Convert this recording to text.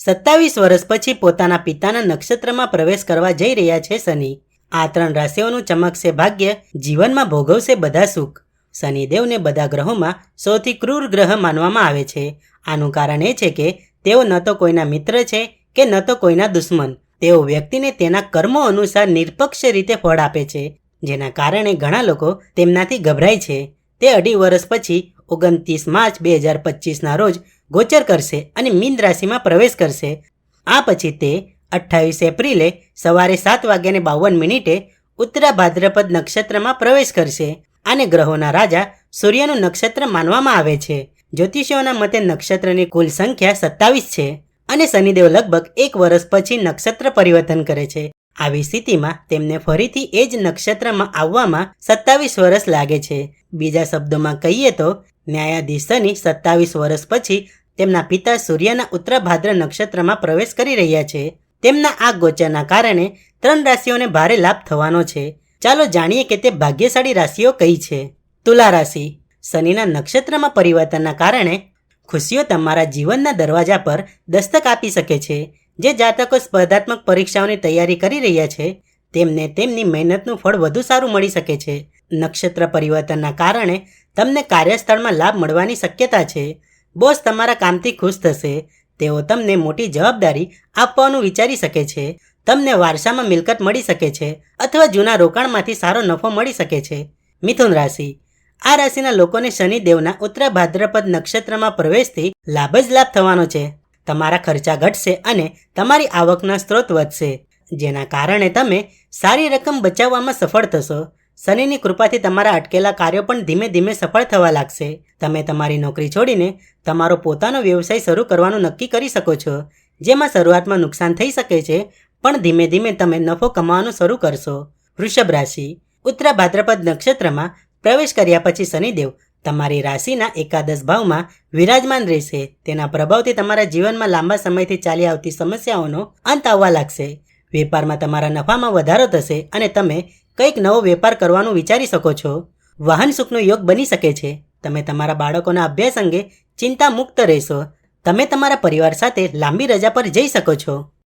સત્તાવીસ વર્ષ પછી પોતાના પિતાના નક્ષત્રમાં પ્રવેશ કરવા જઈ રહ્યા છે શનિ. આ ત્રણ રાશિઓનું ચમકશે ભાગ્ય, જીવનમાં ભોગવશે બધા સુખ. શનિદેવને બધા ગ્રહોમાં સૌથી ક્રૂર ગ્રહ માનવામાં આવે છે. આનું કારણ એ છે કે તેઓ ન તો કોઈના મિત્ર છે કે ન તો કોઈના દુશ્મન. તેઓ વ્યક્તિને તેના કર્મો અનુસાર નિરપક્ષ રીતે ફળ આપે છે, જેના કારણે ઘણા લોકો તેમનાથી ગભરાય છે. તે અઢી વર્ષ પછી ઓગણત્રીસ માર્ચ બે હજાર પચીસના રોજ ગોચર કરશે અને મીન રાશિમાં પ્રવેશ કરશે. આ પછી તે અઠ્ઠાવીસ એપ્રિલે સવારે સાત વાગ્યાને બાવન મિનિટે ઉત્તરા ભાદ્રપદ નક્ષત્રમાં પ્રવેશ કરશે. આને ગ્રહોના રાજા સૂર્યનું નક્ષત્ર માનવામાં આવે છે. જ્યોતિષીઓના મતે નક્ષત્રની કુલ સંખ્યા સત્તાવીસ છે અને શનિદેવ લગભગ એક વર્ષ પછી નક્ષત્ર પરિવર્તન કરે છે. આવી સ્થિતિમાં તેમને ફરીથી એ જ નક્ષત્રમાં આવવામાં સત્તાવીસ વર્ષ લાગે છે. બીજા શબ્દોમાં કહીએ તો ન્યાયાધીશ શનિ સત્તાવીસ વર્ષ પછી તેમના પિતા સૂર્યના ઉત્તરાભાદ્ર નક્ષત્રમાં પ્રવેશ કરી રહ્યા છે. તેમના આ ગોચરના કારણે ત્રણ રાશિઓને ભારે લાભ થવાનો છે. ચાલો જાણીએ કે તે ભાગ્યશાળી રાશિઓ કઈ છે. તુલા રાશિ. શનિના નક્ષત્રમાં પરિવર્તનના કારણે ખુશીઓ તમારા જીવનના દરવાજા પર દસ્તક આપી શકે છે. જે જાતકો સ્પર્ધાત્મક પરીક્ષાઓની તૈયારી કરી રહ્યા છે, તેમને તેમની મહેનતનું ફળ વધુ સારું મળી શકે છે. નક્ષત્ર પરિવર્તનના કારણે તમને કાર્યસ્થળમાં લાભ મળવાની શક્યતા છે. બોસ તમારા કામથી ખુશ થશે. તેઓ તમને મોટી જવાબદારી આપવાનું વિચારી શકે છે. તમને વારસામાં મિલકત મળી શકે છે અથવા જૂના રોકાણમાંથી સારો નફો મળી શકે છે. મિથુન રાશિ. આ રાશિના લોકોને શનિદેવના ઉત્તરા ભાદ્રપદ નક્ષત્રમાં પ્રવેશથી લાભ જ લાભ થવાનો છે. તમારા ખર્ચા ઘટશે અને તમારી આવકના સ્ત્રોત વધશે. જેના કારણે તમે સારી રકમ બચાવવામાં સફળ થશો. શનિની કૃપાથી તમારા અટકેલા કાર્યો પણ ધીમે ધીમે સફળ થવા લાગશે. તમે તમારી નોકરી છોડીને તમારો પોતાનો વ્યવસાય શરૂ કરવાનું નક્કી કરી શકો છો. જેમાં શરૂઆતમાં નુકસાન થઈ શકે છે, પણ ધીમે ધીમે તમે નફો કમાવાનું શરૂ કરશો. વૃષભ રાશિ. ઉત્તરા ભાદ્રપદ નક્ષત્રમાં પ્રવેશ કર્યા પછી શનિદેવ તમારી રાશિના એકાદશ ભાવમાં વિરાજમાન રહેશે. તેના પ્રભાવથી તમારા જીવનમાં લાંબા સમયથી ચાલી આવતી સમસ્યાઓનો અંત આવવા લાગશે. વેપારમાં તમારા નફામાં વધારો થશે અને તમે કંઈક નવો વેપાર કરવાનું વિચારી શકો છો? વાહન સુખનો યોગ બની શકે છે. તમે તમારા બાળકોના અભ્યાસ અંગે ચિંતા મુક્ત રહેશો. તમે તમારા પરિવાર સાથે લાંબી રજા પર જઈ શકો છો.